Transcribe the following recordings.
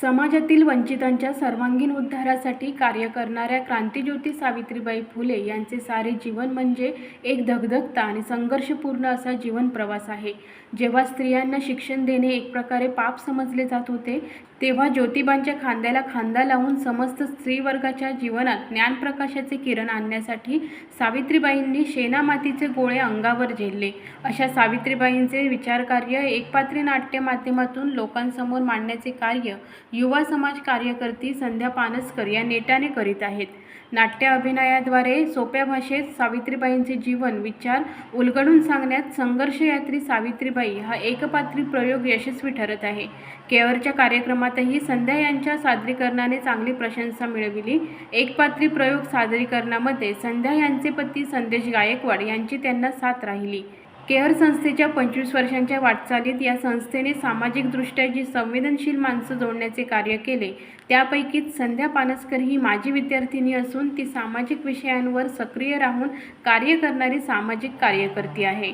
समाजातील वंचितांच्या सर्वांगीण उद्धारासाठी कार्य करणाऱ्या क्रांतीज्योती सावित्रीबाई फुले यांचे सारे जीवन म्हणजे एक धगधगता आणि संघर्षपूर्ण असा जीवन प्रवास आहे. जेव्हा स्त्रियांना शिक्षण देणे एक प्रकारे पाप समजले जात होते तेव्हा ज्योतिबांच्या खांद्याला खांदा लावून समस्त स्त्रीवर्गाच्या जीवनात ज्ञानप्रकाशाचे किरण आणण्यासाठी सावित्रीबाईंनी शेणामातीचे गोळे अंगावर झेलले. अशा सावित्रीबाईंचे विचारकार्य एकपात्री नाट्य माध्यमातून लोकांसमोर मांडण्याचे कार्य युवा समाज कार्यकर्ती संध्या पानसकर या नेटाने करीत आहेत. नाट्य अभिनयाद्वारे सोप्या भाषेत सावित्रीबाईंचे जीवन विचार उलगडून सांगण्यात संघर्षयात्री सावित्रीबाई हा एकपात्री प्रयोग यशस्वी ठरत आहे. केवरच्या कार्यक्रमातही संध्या यांच्या सादरीकरणाने चांगली प्रशंसा मिळविली. एकपात्री प्रयोग सादरीकरणामध्ये संध्या यांचे पती संदेश गायकवाड यांची त्यांना साथ राहिली. केअर संस्थेच्या पंचवीस वर्षांच्या वाटचालीत या संस्थेने सामाजिकदृष्ट्या जी संवेदनशील माणसं जोडण्याचे कार्य केले त्यापैकीच संध्या पानसकर ही माजी विद्यार्थिनी असून ती सामाजिक विषयांवर सक्रिय राहून कार्य करणारी सामाजिक कार्यकर्ती आहे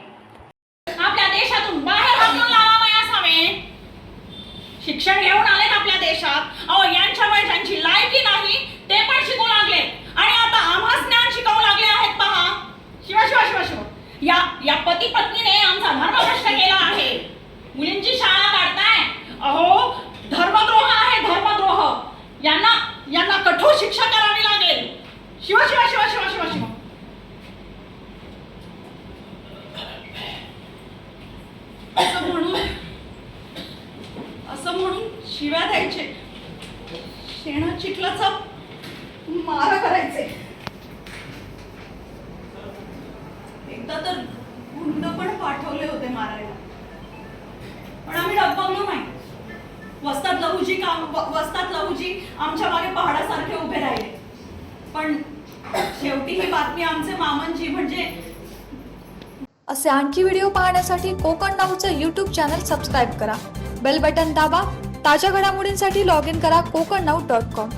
आपल्या देशातून बाहेर हाकलून लावावे असावे शिक्षण घेऊन आलेत आपल्या देशात अहो यांच्यामुळे ज्यांची लायकी नाही ते पण शिकू लागले आणि आता आम्हाच ज्ञान शिकवू लागले आहेत पहा शिवा शिवा शिवा शिवा या या पती पत्नीने आमचा धर्म भ्रष्ट केला आहे. मुलींची शाळा काढताय. अहो धर्मद्रोह आहे धर्मद्रोह. यांना यांना कठोर शिक्षा करावी लागेल. शिव शिव शिव शिव शिव शिव. असं म्हणून असं म्हणून शिव्या द्यायचे. शेणा चिखलाचा मारा करायचे. लहूजी काम व- वस्तात लहूजी आमच्या मागे पहाडासारखे उभे राहिले. पण शेवटी ही बातमी आमचे मामनजी म्हणजे असे आणखी व्हिडिओ पाहण्यासाठी कोकण नाऊचं यूट्यूब चॅनल सबस्क्राईब करा. बेल बटन दाबा. ताज्या घडामोडींसाठी लॉग इन करा कोकण नाऊ डॉट कॉम